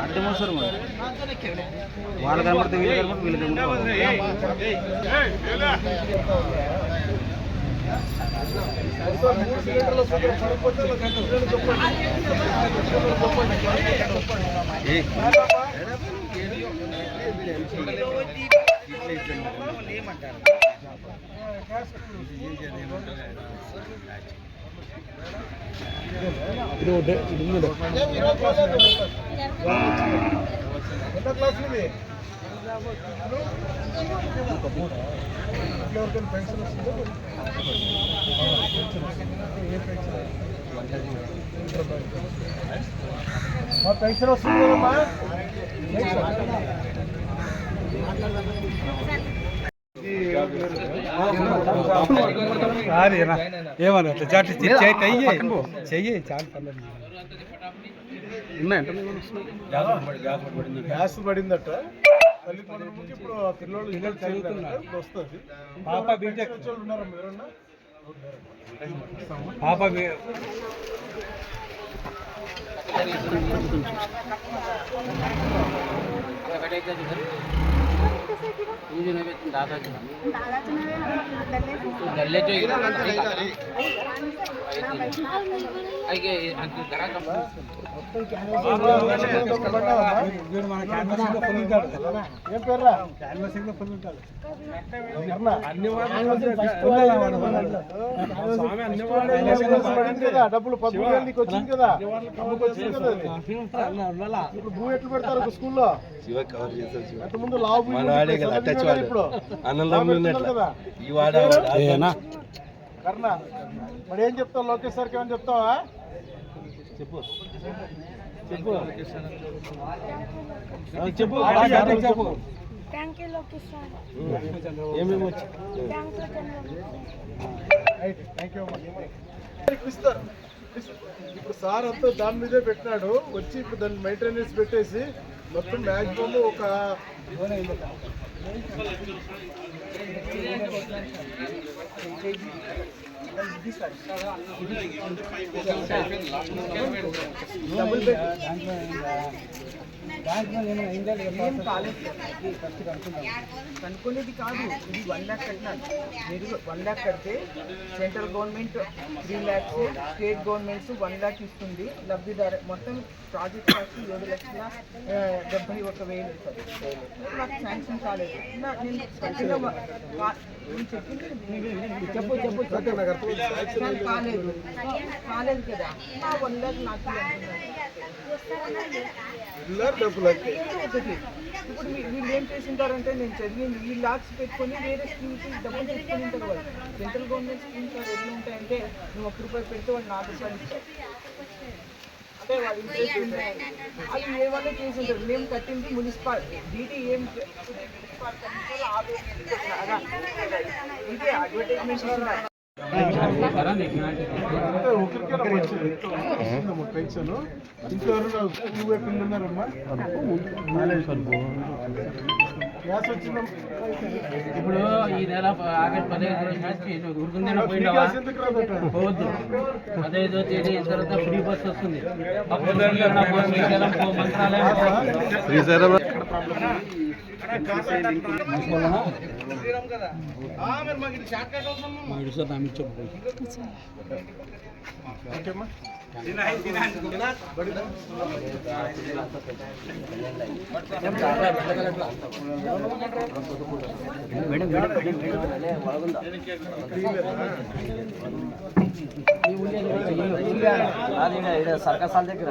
అడ్డం వస్తారు మరి వాళ్ళు కనబడితే వీళ్ళు కనబడితే వీళ్ళు కనబడితే ఎంత క్లాస్ ఇది ఎవరికైనా పెన్షన్ వస్తుందో ఏ పెన్షన్ మా పెన్షన్ వస్తుంది కదమ్మా? ఏమన్నా చాటి చెయ్యి చెయ్యి. చాలా పర్లేదు గ్యాస్ పడిందట. తల్లి పండుగకి ఇప్పుడు పిల్లోళ్ళు రిజల్ట్ చదువుతున్నారు వస్తుంది. పాప బీటెక్. వచ్చే వాళ్ళు ఉన్నారా ఎవరన్నా పాప మీ- వీడు మన క్యాన్వాసింగ్లో ఫుల్ ఉంటాడు ఏం పేర్రా క్యాన్వాసింగ్లో ఫుల్ ఉంటాడు అన్నా అన్ని స్వామి అన్ని పడింది కదా డబ్బులు పద్మూడు వేలు నీకు వచ్చింది కదా వచ్చింది. ఇప్పుడు భూ ఎట్లు పెడతారు ఒక స్కూల్లో అంత ముందు లావు. ఇప్పుడు కర్ణ మరి ఏం చెప్తావు లోకేష్ సార్కి ఏమని చెప్తావా చెప్పు చెప్పు. చెప్పు. చెప్పు థ్యాంక్ యూ లోకేష్ సార్ ఏమేమి వచ్చి thank you Chandrababu right thank you ఇస్తారు ఇప్పుడు సార్ అంతా దాని మీదే పెట్టినాడు. వచ్చి ఇప్పుడు దాన్ని మెయింటెనెన్స్ పెట్టేసి మొత్తం మ్యాక్సిమం ఒక డబుల్ బెడ్ ఏం కాలేదు ఫస్ట్ కనుక్కున్నాం కనుక్కునేది కాదు. ఇది వన్ ల్యాక్ కట్టినాను మీరు వన్ ల్యాక్ కడితే central government three lakhs state governments one lakh ఇస్తుంది. లబ్ధిదారు మొత్తం ప్రాజెక్ట్ కాస్ట్ ఏడు లక్షల డెబ్బై ఒక వేలు. నాకు శాంక్షన్ కాలేదు. నేను చెప్పింది చెప్పు చెప్పు కాలేదు. కాలేదు కదా. వన్ ల్యాక్ నాకు ఇవ్వండి. ఇప్పుడు వీళ్ళు ఏం చేసింటారంటే నేను చదివింది ఈ లాక్స్ పెట్టుకొని వేరే స్కీమ్స్ డబ్బులు పెట్టుకుని ఉంటారు వాళ్ళు. సెంట్రల్ గవర్నమెంట్ స్కీమ్స్ అవి ఎన్ని ఉంటాయంటే నువ్వు ఒక్క రూపాయి పెడితే వాళ్ళు నాలుగు రూపాయలు ఇస్తారు. అంటే వాళ్ళు ఇంట్రెస్ట్ ఉంటాయి అది ఏ వాళ్ళు చేసింటారు. మేము కట్టింది మున్సిపాల్. డీటీ ఏం చే- మున్సిపాల్ కట్టించాలో ఇదే అడ్వర్టైజ్మెంట్ ఇస్తున్నారు. అంటే ఒకరికేనా వచ్చింది వస్తుందమ్మా పెన్షన్ ఇంట్లో ఎవరైనా నువ్వే పిల్లలు ఉన్నారమ్మా గ్యాస్ వచ్చిందమ్మా ఇప్పుడు ఈ నెల ఆగస్టు పోయినావా గ్యాస్ రాదట పోవద్దు. పదహైదో తేదీ తర్వాత ఫ్రీ బస్ వస్తుంది. మంత్రాలయం పో. సార్ నామి సర్కసాల దగ్గర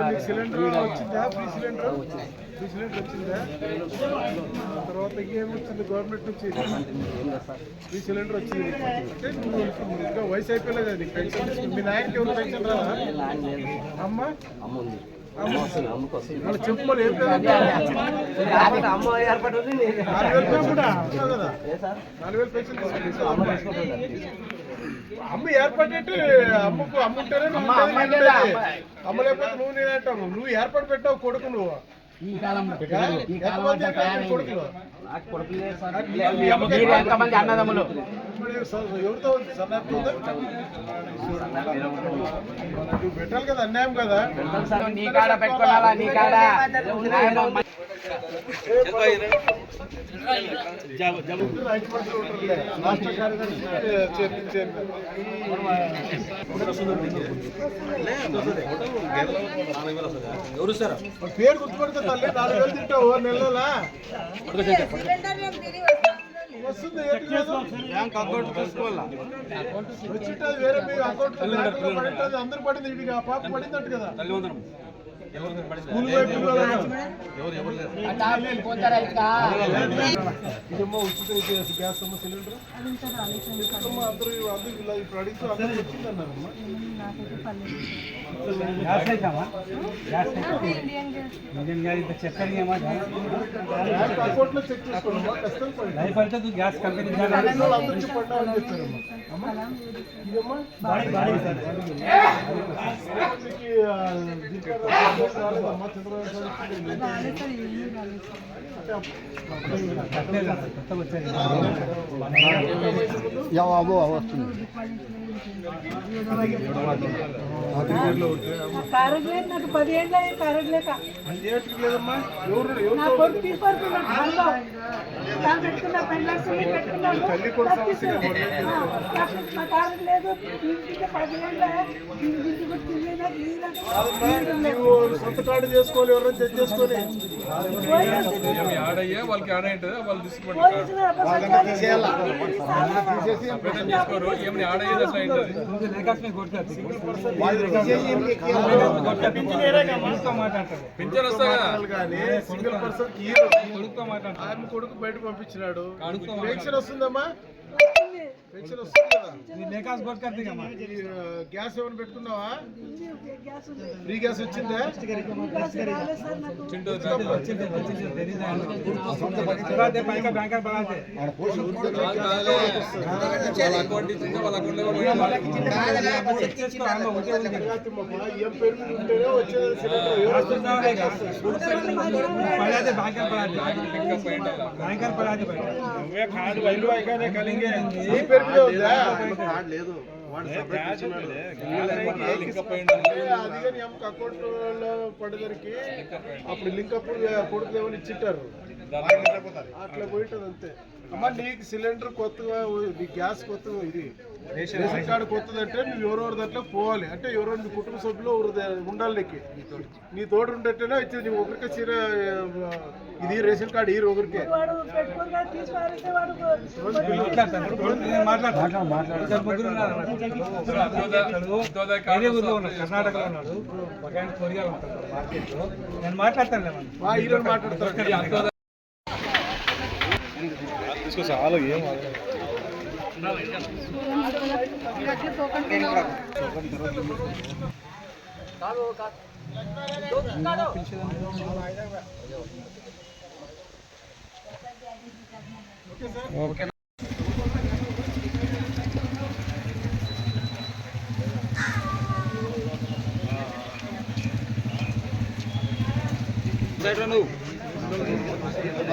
నీకు సిలిండర్ వచ్చిందా ఫ్రీ సిలిండర్ ఫ్రీ సిలిండర్ వచ్చిందా తర్వాత ఏం వచ్చింది? గవర్నమెంట్ నుంచి ఫ్రీ సిలిండర్ వచ్చింది. అంటే నువ్వు ఇంకా వయసు అయిపోలేదు అది. పెన్షన్ మీ నాయనకి ఎవరు పెన్షన్ రాదా అమ్మ? చెప్పు అమ్మ ఏర్పాటు వేలు పెన్షన్ వేలు అమ్మ ఏర్పాటు అమ్మకు అమ్మ అమ్మ, లేకపోతే నువ్వు నేను అంటావు. నువ్వు ఏర్పాటు పెట్టావు కొడుకు నువ్వు. ఈ కాలంలో ఈ కాలం ఎంతమంది అంతా అక్కడ తయారైంది. కొడుకులు? నాకు కొడుకులు ఎంతమంది అన్నదమ్ములు ఇప్పుడు ఎవరితో? నువ్వు పెట్టాలి కదా అన్యాయం కదా నీ కాడ పెట్టుకోవాలా నీ కాడ. రాష్ట్ర. మరి పేరు గుర్తుపడితే తల్లి నాలుగు వేలు తింటావు నెలలా వస్తుంది ఏంటి లేదు? వచ్చింటది వేరే మీ అకౌంట్ అందరు పడింది ఇది ఆ పాప పడిందంట కదా. స్కూల్ వైపు ఇదేమో ఉచిత గ్యాస్ గ్యాస్ అమ్మ సిలిండర్ ఇదేమో అందరూ అందరూ ఇలా ఇప్పుడు అడిగితే అందరూ వచ్చిందన్నారమ్మా gas అయితామా gas Indian gas Indian gas ఇంత చక్కెర ఏమా బ్యాంక్ అకౌంట్లో చెక్ చేసుకోండి కష్టం పడింది లైఫ్ అంటే తు గ్యాస్ కంపెనీ వాళ్ళు అందరూ వచ్చి పడ్డామని చెప్పారమ్మా అమ్మా ఇదమ్మా మీకు, ఆ, దీంట్లో రాలేదమ్మా చంద్రబాబు నాయుడు నాకు పదిహేళ్ళు అయ్యి కరెంట్ లేక నా కొడుకు దాన్ని పెట్టుకున్నా పెట్టుకున్నాను లేదు. ఇంటికి ఇంటికి కూడా సొంత కార్డు చేసుకోవాలి ఎవరైనా చెక్ చేసుకొని ఆడయ్యే వాళ్ళకి ఆడ ఉంటుంది వాళ్ళు తీసుకోరు. ఏమని ఆడయ్యేది అట్లా అవుతుంది పింఛన్ వస్తా కదా సింగిల్ పర్సన్ కొడుకు బయట పంపించినాడు. పెన్షన్ వస్తుందమ్మా. పెన్షన్ వస్తుంది. ఈ, గ్యాస్ ఏమైనా పెట్టుకున్నావా ఫ్రీ గ్యాస్ వచ్చిందా బ్యాంకర్ బగాతే వాళ్ళ అకౌంట్లో అప్పుడు లింక్ అప్పుడు కొడుకు ఏమైనా ఇచ్చింటారు? అట్లా పోయింటది అంతే. అమ్మ నీకు సిలిండర్ కొత్తగా నీ గ్యాస్ కొత్తగా ఇది. Ration card. కొత్తదంటే నువ్వు ఎవరెవరి దాంట్లో పోవాలి. అంటే ఎవరో నీ కుటుంబ సభ్యులు ఉండాలి నీకు. నీ తోడు. ఉండేటేనే ఇచ్చేది నీ ఒకరికే చీర ఇది రేషన్ కార్డు ఈ ఒకరికే. మాట్లాడతాను మాట్లాడతాను వేరే ఊర్లో ఉన్నాడు కర్ణాటకలో ఉన్నాడు ఒక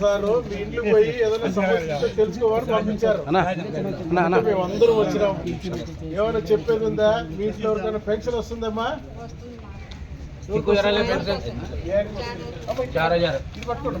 సారు మీ ఇంట్లో పోయి ఏదైనా సమస్య తెలుసుకోవాలని పంపించారు. వచ్చినాం. ఏమైనా చెప్పేది ఉందా? మీ ఇంట్లో ఎవరికైనా పెన్షన్ వస్తుందమ్మా? ఎక్కువ జరాలే పెన్షన్. చార్ హజార్ ఇది పట్టుకోండి.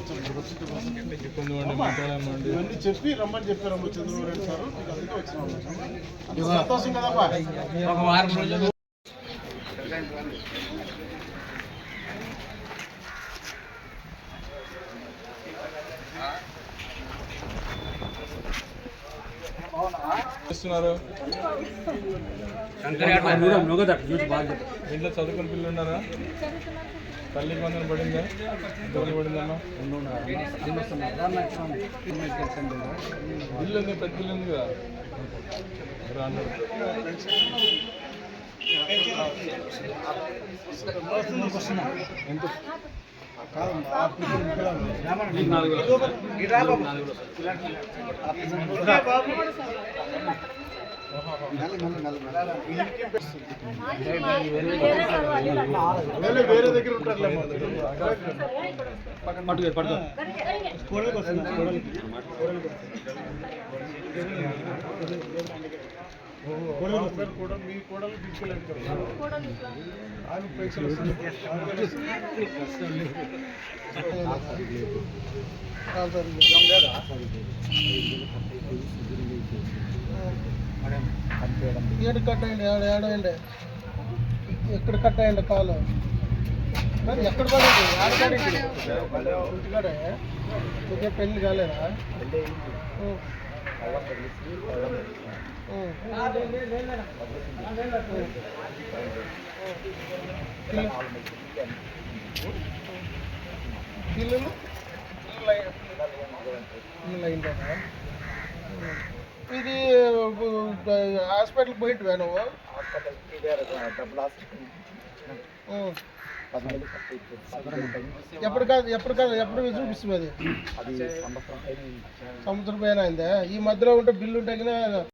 ఇవన్నీ చెప్పి రమ్మని చెప్పారమ్మ చంద్రబాబు నాయుడు సార్ మీకు అందుకే వచ్చినాం అంత సంతోషం కదమ్మా ఒక వారం రోజులు చేస్తున్నారు శంకర్ ఇంట్లో చదువుకుని పిల్లలు ఉన్నారా? తల్లికి వందన పడిందా? ఎంతమంది పడిందమ్మా ఇల్లు ఉంది పెద్ద ఇల్లు ఉంది కదా. ఎవరు అన్నారు వేరే వేరే దగ్గర ఉంటారులే కూడా మీ కోడలు ఆమె పైసలు వస్తుంది. సరే. ఏడు కట్టండి ఏడు ఏడండి ఎక్కడ కట్టండి కాలు? మరి ఎక్కడ పడండి ఇంటికాడే? మీకే పెళ్ళి కాలేదా. పిల్లలు? పిల్లలు అయిందా? హాస్పిటల్ పోయింటివా నువ్వు. ఎప్పుడు కాదు ఎప్పుడు కాదు ఎప్పుడు చూపిస్తుంది అది? సంవత్సరం పైన అయిందా. ఈ మధ్యలో ఉంటే బిల్లు ఉంటే